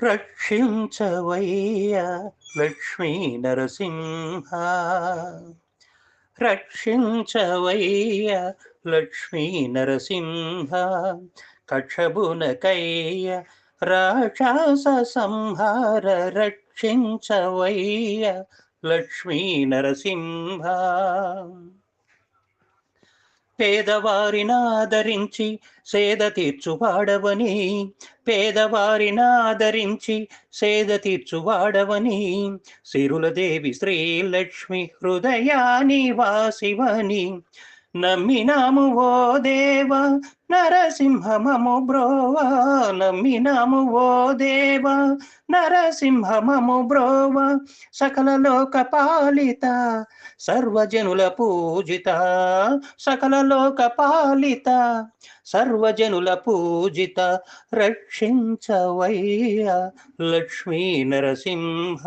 రక్షించవయ్య లక్ష్మీ నరసింహ రక్షించవయ్య లక్ష్మీ నరసింహ కక్షబునకయ్య రాక్షస సంహార రక్షించవయ్య లక్ష్మీ నరసింహ పేదవారినాదరించి సేద తీర్చువాడవని పేదవారినాదరించి సేద తీర్చువాడవని సిరులదేవి శ్రీలక్ష్మి హృదయాని వాసివని నమ్మినాము ఓ దేవ నరసింహమము బ్రోవా. నమ్మినాము ఓ దేవ నరసింహమము బ్రోవ. సకల లోక పాలిత సర్వజనుల పూజిత. సకల లోక పాలిత సర్వజనుల పూజిత. రక్షించవయ్య లక్ష్మీ నరసింహ.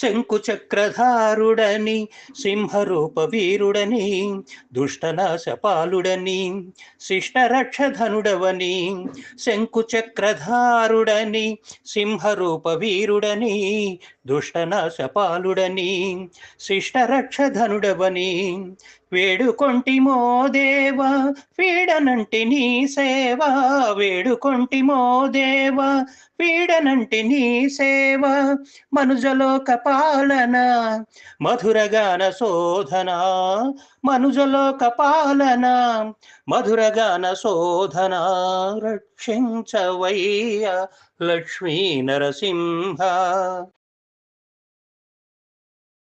శంకుచక్రధారుడని సింహరూప వీరుడని దుష్టనాశపాలుడని శిష్టరక్షధనుడవని శంకుచక్రధారుడని సింహరూప వీరుడని దుష్టనాశపాలుడని శిష్టరక్షధనుడవని వేడుకొంటిమో దేవ పీడనంటి నీ సేవ. వేడుకొంటిమో దేవ పీడనంటి నీ సేవ. మనుజలోక పాలన మధురగాన శోధన. మనుజలోక పాలన మధురగాన శోధన. రక్షించవయ్య లక్ష్మీ నరసింహ.